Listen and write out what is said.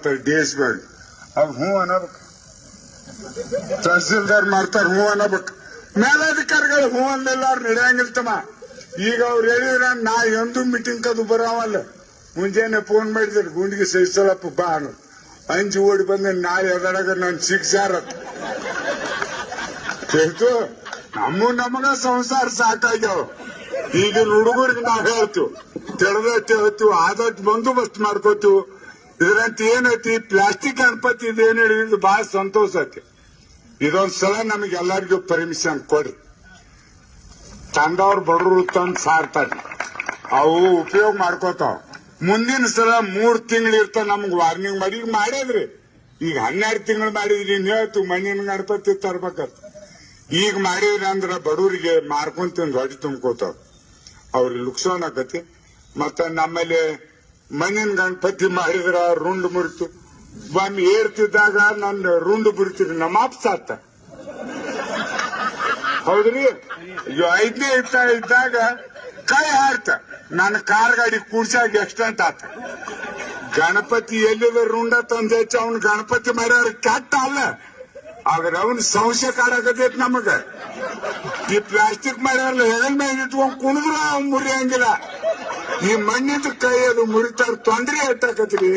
ಅಂತಾರೆ D S P ಅವ್ರು ಹ್ಞೂ ಅನ್ನಬೇಕು ತಹಸೀಲ್ದಾರ್ ಮಾಡ್ತಾರ ಹ್ಞೂ ಅನ್ನಬೇಕು ಮೇಲಾಧಿಕಾರಿಗಳು ಹ್ಞೂ ಅಂದಿಲ್ಲ ಅವ್ರು ನಡೆಯಂಗಿಲ್ಲ ತಮ್ಮ. ಈಗ ಅವ್ರು ಹೇಳಿದ್ರ ನಾ ಎಂದು ಮೀಟಿಂಗ್ ಕದು ಬರೋವಲ್ಲ. ಮುಂಜಾನೆ ಫೋನ್ ಮಾಡಿದ್ರು, ಗುಂಡಿಗೆ ಸಹಿಸಲಪ್ಪ ಬಾ ಅನ್ನು ಅಂಜಿ ಓಡಿ ಬಂದ ನಾಳೆ ಎದಡಗ ನನ್ ಹೇಳ್ತು, ನಮ್ಮ ನಮಗ ಸಂಸಾರ ಸಾಕಾಗ್ಯಾವ. ಈಗಿನ ಹುಡುಗರಿಗೆ ನಾವ್ ಹೇಳ್ತೀವಿ ತೆರೆದೈತಿ ಹೇಳ್ತೀವಿ ಆದಷ್ಟು ಬಂದೋಬಸ್ತ್ ಮಾಡ್ಕೋತೀವಿ. ಇದ್ರಂತ ಏನೈತಿ? ಪ್ಲಾಸ್ಟಿಕ್ ಗಣಪತಿ ಏನು ಹೇಳಿದ್ರು ಬಹಳ ಸಂತೋಷ ಐತಿ. ಇದೊಂದ್ ಸಲ ನಮಗೆ ಎಲ್ಲರಿಗೂ ಪರ್ಮಿಷನ್ ಕೊಡ್ರಿ. ತಂದವ್ರು ಬಡವರು ತಂದು ಸಾರ್ತಾರೆ. ಅವು ಉಪಯೋಗ ಮಾಡ್ಕೋತಾವ. ಮುಂದಿನ ಸಲ ಮೂರ್ ತಿಂಗಳು ಇರ್ತ ನಮ್ಗೆ ವಾರ್ನಿಂಗ್ ಮಾಡಿ. ಈಗ ಈಗ ಹನ್ನೆರಡು ತಿಂಗಳು ಮಾಡಿದ್ರಿ ನೀನ್ ಹೇಳ್ತು ಮಣ್ಣಿನ ಗಣಪತಿ ತರ್ಬೇಕಂತ. ಈಗ ಮಾಡಿದ್ರಿ ಅಂದ್ರ ಬಡವರಿಗೆ ಮಾರ್ಕೊಂಡ್ ತಿಂದು ಹೊಡಿ ತುಂಬ್ಕೋತಾವ. ಅವ್ರಿಗೆ ಲುಕ್ಸಾನ್ ಆಕತಿ ಮತ್ತ ನಮ್ಮಲ್ಲಿ ಮಣ್ಣಿನ ಗಣಪತಿ ಮಾಡಿದ್ರ ರುಂಡ್ ಮುರಿತು. ಒಮ್ಮೆ ಏರ್ತಿದ್ದಾಗ ನನ್ನ ರುಂಡ್ ಮುರಿತೀರಿ ನಮ್ಮ ಅಪ್ಪ ಸಾತ. ಹೌದ್ರಿ? ಐದನೇ ಇತ್ತ ಇದ್ದಾಗ ಕೈ ಹಾರ್ತ. ನನ್ನ ಕಾರ್ ಗಾಡಿ ಕೂಡ್ಸಾಗ ಎಕ್ಸ್ಟೆಂಟ್ ಆತ. ಗಣಪತಿ ಎಲ್ಲಿದ ರುಂಡ ತಂದೆ ಅವ್ನ ಗಣಪತಿ ಮಾಡ್ಯಾರ ಕೆಟ್ಟ ಅಲ್ಲ. ಆದ್ರೆ ಅವನ್ ಸಂಶಯ ಕಾಡಕತೈತಿ ನಮಗ. ಈ ಪ್ಲಾಸ್ಟಿಕ್ ಮಾಡ್ಯಾರಲ್ಲ ಹೆಗಲ್ ಮೇಲೆ ಇಟ್ಕೊಂಡ್ ಕುಣಿದ್ರು ಅವ್ನ್ ಮುರಿಯಂಗಿಲ್ಲ. ಈ ಮಣ್ಣಿದ ಕೈ ಅದು ಮುರಿತಾರ ತೊಂದ್ರೆ ಎಟ್ಟಾಕತ್ರಿ